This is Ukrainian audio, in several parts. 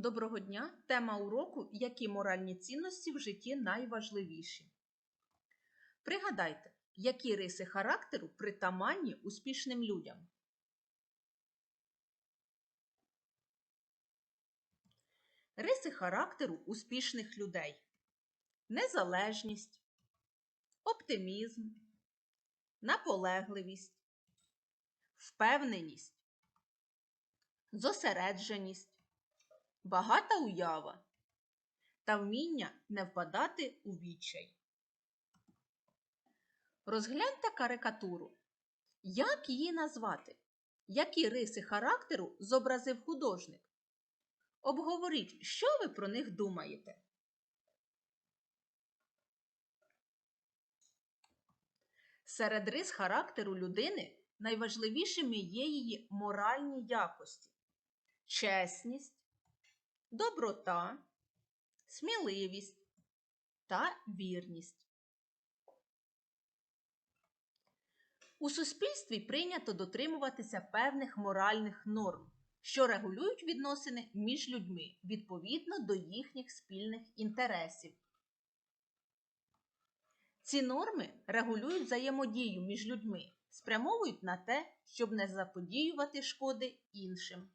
Доброго дня! Тема уроку Які моральні цінності в житті найважливіші. Пригадайте, які риси характеру притаманні успішним людям. Риси характеру успішних людей. Незалежність, оптимізм, наполегливість, впевненість, зосередженість, багата уява та вміння не впадати у відчай. Розгляньте карикатуру. Як її назвати? Які риси характеру зобразив художник? Обговоріть, що ви про них думаєте. Серед рис характеру людини найважливішими є її моральні якості чесність, доброта, сміливість та вірність. У суспільстві прийнято дотримуватися певних моральних норм, що регулюють відносини між людьми відповідно до їхніх спільних інтересів. Ці норми регулюють взаємодію між людьми, спрямовують на те, щоб не заподіювати шкоди іншим.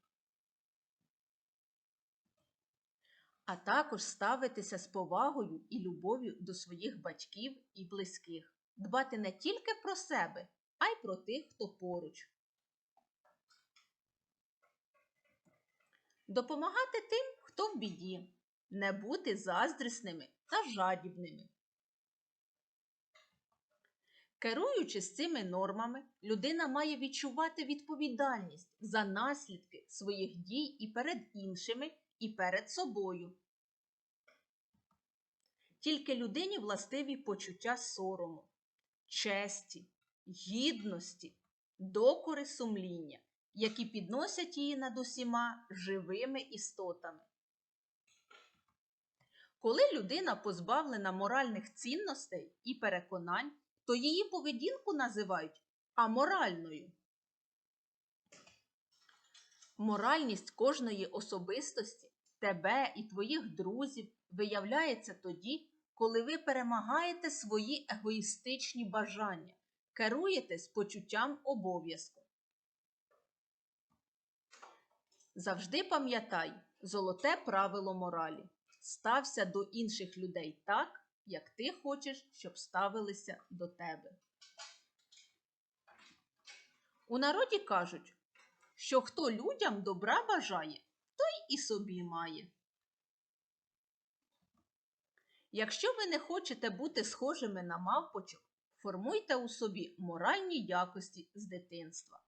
А також ставитися з повагою і любов'ю до своїх батьків і близьких, дбати не тільки про себе, а й про тих, хто поруч. Допомагати тим, хто в біді, не бути заздрісними та жадібними. Керуючись цими нормами, людина має відчувати відповідальність за наслідки своїх дій і перед іншими, і перед собою. Тільки людині властиві почуття сорому, честі, гідності, докори сумління, які підносять її над усіма живими істотами. Коли людина позбавлена моральних цінностей і переконань, то її поведінку називають аморальною. Моральність кожної особистості, тебе і твоїх друзів виявляється тоді, коли ви перемагаєте свої егоїстичні бажання, керуєтесь почуттям обов'язку. Завжди пам'ятай золоте правило моралі. Стався до інших людей так, як ти хочеш, щоб ставилися до тебе. У народі кажуть, що хто людям добра бажає, той і собі має. Якщо ви не хочете бути схожими на мавпочок, формуйте у собі моральні якості з дитинства.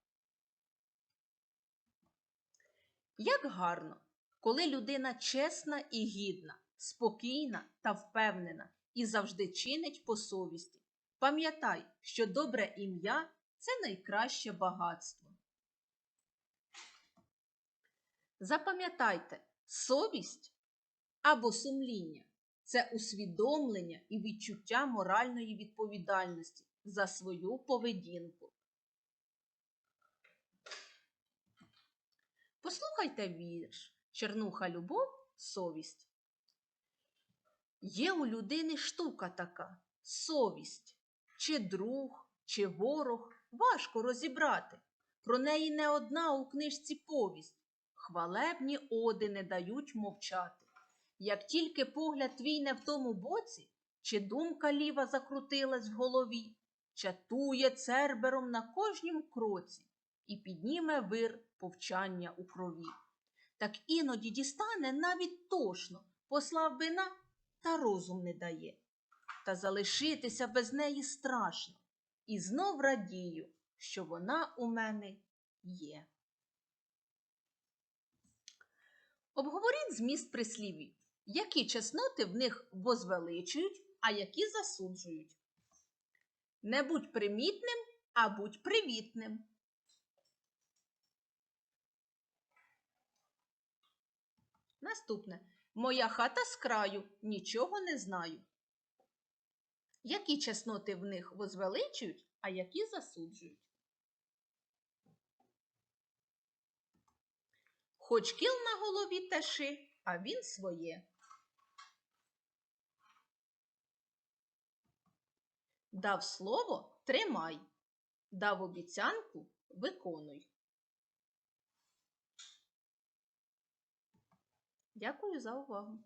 Як гарно, коли людина чесна і гідна, спокійна та впевнена і завжди чинить по совісті. Пам'ятай, що добре ім'я це найкраще багатство. Запам'ятайте, совість або сумління це усвідомлення і відчуття моральної відповідальності за свою поведінку. Послухайте вірш Чернуха любов, совість. Є у людини штука така совість, чи друг, чи ворог важко розібрати. Про неї не одна у книжці повість. Хвалебні оди не дають мовчати. Як тільки погляд твій не в тому боці, чи думка ліва закрутилась в голові, чатує цербером на кожнім кроці і підніме вир повчання у крові. Так іноді дістане навіть тошно, послав бина, та розум не дає. Та залишитися без неї страшно, і знов радію, що вона у мене є. Обговоріть зміст прислів'їв які чесноти в них возвеличують, а які засуджують. Не будь примітним, а будь привітним. Наступне. Моя хата з краю, нічого не знаю. Які чесноти в них возвеличують, а які засуджують. Хоч кіл на голові теши, а він своє. Дав слово тримай, дав обіцянку виконуй. Дякую за увагу.